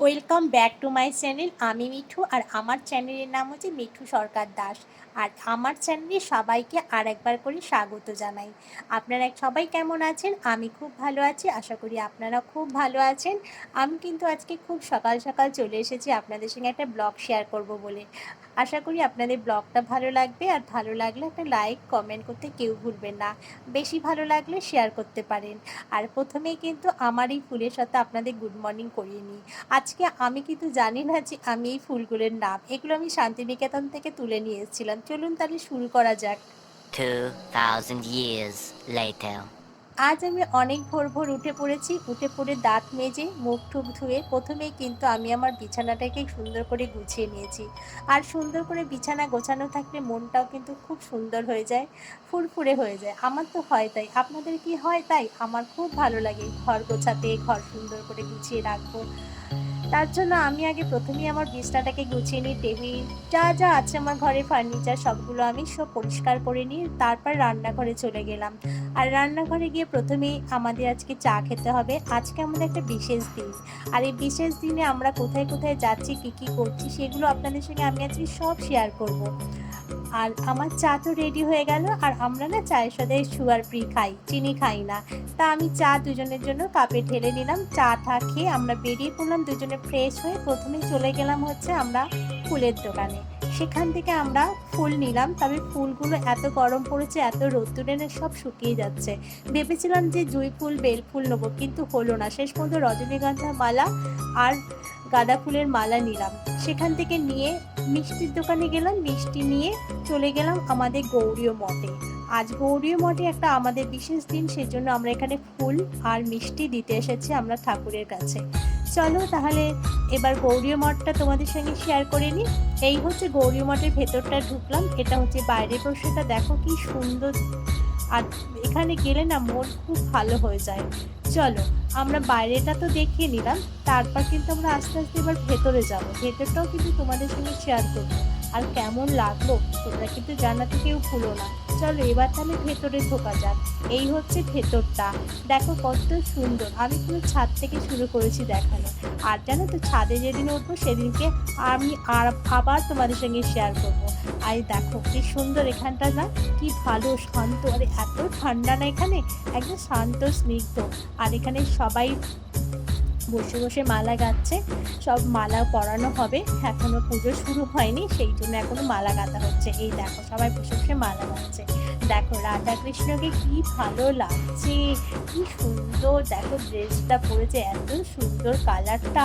Welcome back to my channel আমি মিঠু আর আমার চ্যানেলের নাম হচ্ছে মিঠু সরকার দাস। আর আমার চ্যানেলে সবাইকে আর একবার করে স্বাগত জানাই। আপনারা সবাই কেমন আছেন? আমি খুব ভালো আছি। আশা করি আপনারা খুব ভালো আছেন। আমি কিন্তু আজকে খুব সকাল সকাল চলে এসেছি। আপনাদের সঙ্গে একটা ব্লগ শেয়ার করব বলে। আশা করি আপনাদের ব্লগটা ভালো লাগবে। আর ভালো লাগলে একটা লাইক, কমেন্ট করতে কেউ ভুলবেন না। বেশি ভালো লাগলে শেয়ার করতে পারেন। আর প্রথমেই কিন্তু আমার এই ফুলের সাথে আপনাদের গুড মর্নিং করিয়ে নিই। আজকে আমি কিন্তু জানি না যে আমি এই ফুলগুলোর নাম। এগুলো আমি শান্তিনিকেতন থেকে তুলে নিয়ে এসেছিলাম। চলুন তাহলে শুরু করা যাক। 2000 years later. আজ আমি অনেক ভোর ভোর উঠে পড়েছি, উঠে পড়ে দাঁত মেজে, মুখ টুক ধুয়ে প্রথমেই কিন্তু আমি আমার বিছানাটাকে সুন্দর করে গুছিয়ে নিয়েছি। আর সুন্দর করে বিছানা গোছানো থাকলে মনটাও কিন্তু খুব সুন্দর হয়ে যায়, ফুরফুরে হয়ে যায়। আমার তো হয় তাই। আপনাদের কি হয় তাই? আমার খুব ভালো লাগে ঘর গোছাতে, ঘর সুন্দর করে গুছিয়ে রাখব। তার জন্য আমি আগে প্রথমেই আমার বিছনাটাকে গুছিয়ে নিই, টেবিল, যা যা আছে আমার ঘরে ফার্নিচার সবগুলো আমি সব পরিষ্কার করে নিই তারপর রান্নাঘরে চলে গেলাম। আর রান্নাঘরে গিয়ে প্রথমেই আমাদের আজকে চা খেতে হবে। আজকে আমাদের একটা বিশেষ দিন। আর এই বিশেষ দিনে আমরা কোথায় কোথায় যাচ্ছি, কী কী করছি, সেগুলো আপনাদের সঙ্গে আমি আজকে সব শেয়ার করব। আর আমার চা তো রেডি হয়ে গেল, আর আমরা না চায়ের সাথে সুগার ফ্রি খাই, চিনি খাই না। তা আমি চা দুজনের জন্য কাপে ঢেলে নিলাম, চা টা খেয়ে আমরা বেরিয়ে পড়লাম, দুজনে ফ্রেশ হয়ে প্রথমে চলে গেলাম হচ্ছে আমরা ফুলের দোকানে। সেখান থেকে আমরা ফুল নিলাম, তবে ফুলগুলো এত গরম পড়েছে, এত রোদ্দুরে সব শুকিয়ে যাচ্ছে। ভেবেছিলাম যে জুই ফুল, বেল ফুল নেব, কিন্তু হলো না। শেষ পর্যন্ত রজনীগন্ধা মালা আর গাঁদা ফুলের মালা নিলাম। সেখান থেকে নিয়ে মিষ্টির দোকানে গেলাম, মিষ্টি নিয়ে চলে গেলাম আমাদের গৌরীয় মঠে। আজ গৌরীয় মঠে একটা আমাদের বিশেষ দিন, সেজন্য আমরা এখানে ফুল আর মিষ্টি দিতে এসেছি আমরা ঠাকুরের কাছে। চলো তাহলে এবার গৌরীয় মঠটা তোমাদের সঙ্গে শেয়ার করে নিই। এই হচ্ছে গৌরীয় মঠের ভেতরটা ঢুকলাম, এটা হচ্ছে বাইরের প্রশ্নটা, দেখো কি সুন্দর। আর এখানে গেলে না মন খুব ভালো হয়ে যায়। চলো, আমরা বাইরেটা তো দেখিয়ে নিলাম, তারপর কিন্তু আমরা আস্তে আস্তে এবার ভেতরে যাব। ভেতরটাও কিন্তু তোমাদের সঙ্গে শেয়ার করব। আর কেমন লাগল, তোমরা কিন্তু জানাতে কেউ ভুলো না। চলো, এবার তাহলে ভেতরে ঢোকা যাক। এই হচ্ছে ভেতরটা। দেখো কত সুন্দর। আমি পুরো ছাদ থেকে শুরু করেছি দেখানো। আর জানো তো, ছাদে যেদিন উঠবো, সেদিনকে আমি আর আবার তোমাদের সঙ্গে শেয়ার করব। আর দেখো, কি সুন্দর এখানটা না কি ভালো, শান্ত। আর এত ঠান্ডা না এখানে? একদম শান্ত, স্নিগ্ধ। আর এখানে সবাই বসে বসে মালা গাচ্ছে। সব মালা পরানো হবে। এখনও পুজো শুরু হয়নি, সেই জন্য এখনও মালা গাঁথা হচ্ছে। এই দেখো, সবাই বসে বসে মালা গাচ্ছে দেখো রাধা কৃষ্ণকে কি ভালো লাগছে, কি সুন্দর। দেখো, ড্রেসটা পরেছে, এত সুন্দর কালারটা।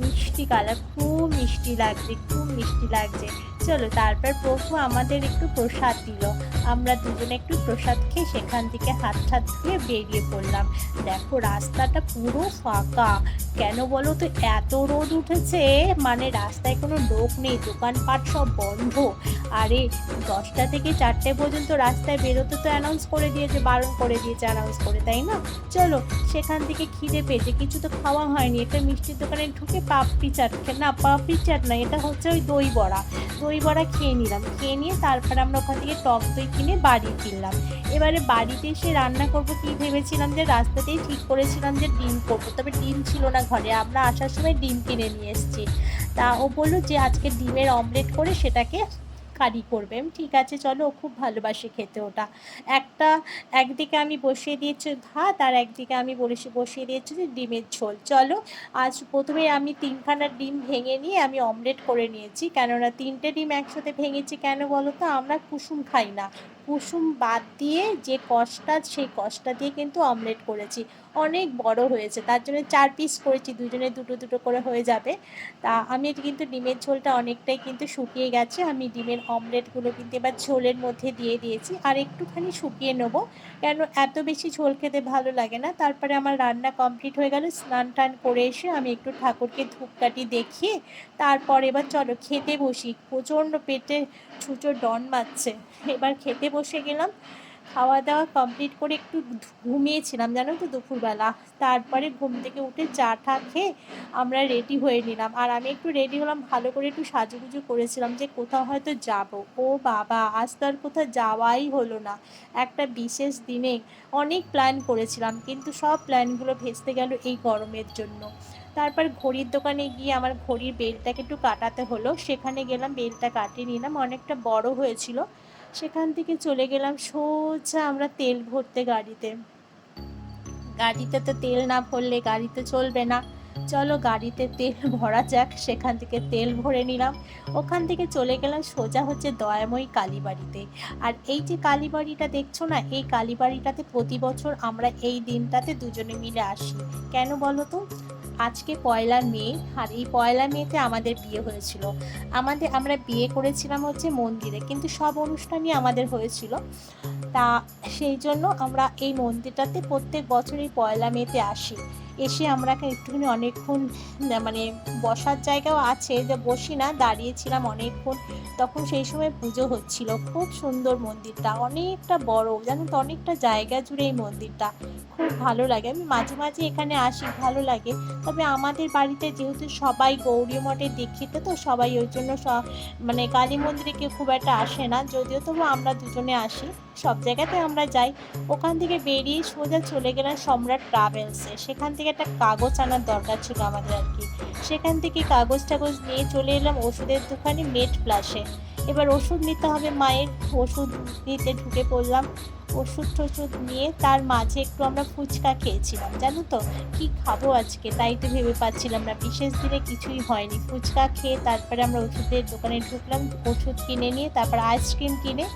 মিষ্টি কালার, খুব মিষ্টি লাগছে, খুব মিষ্টি লাগছে। চলো তারপর প্রভু আমাদের একটু প্রসাদ দিল। আমরা দুজনে একটু প্রসাদ খেয়ে সেখান থেকে হাত হাত ধুয়ে বেরিয়ে পড়লাম। দেখো, রাস্তাটা পুরো ফাঁকা। কেন বলো তো, এত রোদ উঠেছে মানে রাস্তায় কোনো লোক নেই, দোকানপাট সব বন্ধ। আরে, দশটা থেকে চারটে পর্যন্ত রাস্তায় বেরোতে তো অ্যানাউন্স করে দিয়েছে, বারণ করে দিয়েছে অ্যানাউন্স করে, তাই না? চলো, সেখান থেকে খিদে পেয়েছে, কিছু তো খাওয়া হয়নি। একটা মিষ্টির দোকানে ঢুকে পাপড়ি চাট না, পাপড়ি চাট না এটা হচ্ছে ওই দই বড়া। দই বড়া খেয়ে নিলাম, খেয়ে নিয়ে তারপর আমরা ওখান থেকে টক দই কিনে বাড়ি ফিরলাম এবারে বাড়িতে এসে রান্না করব কি ভেবেছিলাম যে রাস্তাতেই ঠিক করেছিলাম যে ডিম করব। তবে ডিম ছিল না ঘরে, আমরা আসার সময় ডিম কিনে নিয়ে এসেছি। তা ও বলল যে আজকে ডিমের অমলেট করে সেটাকে কারি করবে। ঠিক আছে, চলো, ও খুব ভালোবাসে খেতে ওটা। একটা, একদিকে আমি বসিয়ে দিয়েছি ভাত, আর একদিকে আমি বসে বসিয়ে দিয়েছি ডিমের ঝোল। চলো, আজ প্রথমে আমি তিনখানা ডিম ভেঙে নিয়ে আমি অমলেট করে নিয়েছি। কেননা তিনটে ডিম একসাথে ভেঙেছি কেন বলো তো? আমরা কুসুম খাই না। কুসুম বাদ দিয়ে যে কষটা, সেই কষটা দিয়ে কিন্তু অমলেট করেছি। অনেক বড় হয়েছে, তার জন্য চার পিস করেছি, দুজনে দুটো দুটো করে হয়ে যাবে। তা আমি এটা কিন্তু ডিমের ঝোলটা অনেকটাই কিন্তু শুকিয়ে গেছে, আমি ডিমের অমলেটগুলো কিন্তু এবার ঝোলের মধ্যে দিয়ে দিয়েছি। আর একটুখানি শুকিয়ে নেব, কেন এত বেশি ঝোল খেতে ভালো লাগে না। তারপরে আমার রান্না কমপ্লিট হয়ে গেল, স্নান টান করে এসে আমি একটু ঠাকুরকে ধূপকাঠি দেখিয়ে, তারপর এবার চলো খেতে বসি। প্রচণ্ড পেটে ছুঁচো ডন মারছে, এবার খেতে বসে গেলাম। খাওয়া দাওয়া কমপ্লিট করে একটু ঘুমিয়েছিলাম, জানো তো দুপুরবেলা। তারপরে ঘুম থেকে উঠে চা টা খেয়ে আমরা রেডি হয়ে নিলাম। আর আমি একটু রেডি হলাম, ভালো করে একটু সাজুগুজু করেছিলাম যে কোথাও হয়তো যাব। ও বাবা, আজ তো আর কোথাও যাওয়াই হলো না। একটা বিশেষ দিনে অনেক প্ল্যান করেছিলাম, কিন্তু সব প্ল্যানগুলো ভেস্তে গেল এই গরমের জন্য। তারপর ঘড়ির দোকানে গিয়ে আমার ঘড়ির বেলটাকে একটু কাটাতে হলো। সেখানে গেলাম, বেলটা কাটিয়ে নিলাম। অনেকটা বড় হয়েছিল। সেখান থেকে চলে গেলাম সোজা আমরা তেল ভরতে গাড়িতে। গাড়িতে তো তেল না ভরলে গাড়িতে চলবে না। চলো গাড়িতে তেল ভরা যাক, সেখান থেকে তেল ভরে নিলাম। ওখান থেকে চলে গেলাম সোজা হচ্ছে দয়াময়ী কালীবাড়িতে। আর এই যে কালীবাড়িটা দেখছ না, এই কালীবাড়িটাতে প্রতি বছর আমরা এই দিনটাতে দুজনে মিলে আসি। কেন বলো তো? আজকে পয়লা মে, আর এই পয়লা মেতে আমাদের বিয়ে হয়েছিল। আমাদের, আমরা বিয়ে করেছিলাম হচ্ছে মন্দিরে, কিন্তু সব অনুষ্ঠানই আমাদের হয়েছিল। তা সেই জন্য আমরা এই মন্দিরটাতে প্রত্যেক বছরই পয়লা মেতে আসি। এসে আমরা একটুখানি অনেকক্ষণ মানে বসার জায়গাও আছে, যে বসি না, দাঁড়িয়েছিলাম অনেকক্ষণ। তখন সেই সময় পুজো হচ্ছিল। খুব সুন্দর মন্দিরটা, অনেকটা বড়, জানো তো, অনেকটা জায়গা জুড়ে এই মন্দিরটা। খুব ভালো লাগে। আমি মাঝে মাঝে এখানে আসি, ভালো লাগে। তবে আমাদের বাড়িতে যেহেতু সবাই গৌরী মঠের দীক্ষিত, তো সবাই ওই জন্য মানে কালী মন্দিরে কেউ খুব একটা আসে না। যদিও তবু আমরা দুজনে আসি। সব জায়গাতে আমরা যাই। ওখান থেকে বেরিয়ে সোজা চলে গেলাম সম্রাট ট্রাভেলসে সেখান থেকে একটা কাগজ আনার দরকার ছিল আমাদের আর কি। সেখান থেকে কাগজ টাগজ নিয়ে চলে এলাম ওষুধের দোকানে মেড প্লাসে এবার ওষুধ নিতে হবে মায়ের। ওষুধ নিতে ঢুকে পড়লাম। ওষুধ টষুধ নিয়ে তার মাঝে একটু আমরা ফুচকা খেয়েছিলাম। জানো তো, কি খাব আজকে? তাই তো ভেবে পাচ্ছিলাম না। বিশেষ দিনে কিছুই হয়নি। ফুচকা খেয়ে তারপরে আমরা ওষুধের দোকানে ঢুকলাম। ওষুধ কিনে নিয়ে তারপর আইসক্রিম কিনে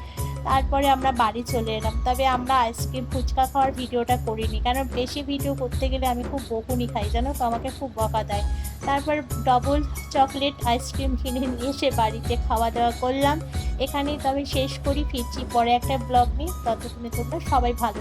তারপরে আমরা বাড়ি চলে এলাম। তবে আমরা আইসক্রিম ফুচকা খাওয়ার ভিডিওটা করিনি কারণ বেশি ভিডিও করতে গেলে আমি খুব বকুনি খাই, জানো তো? আমাকে খুব বকা দেয়। তারপর ডবল চকলেট আইসক্রিম কিনে নিয়ে এসে বাড়িতে খাওয়া দাওয়া করলাম। এখানেই তবে শেষ করি, ফিরছি পরে একটা ব্লগ নিয়ে। ততক্ষণে তোমরা সবাই ভালো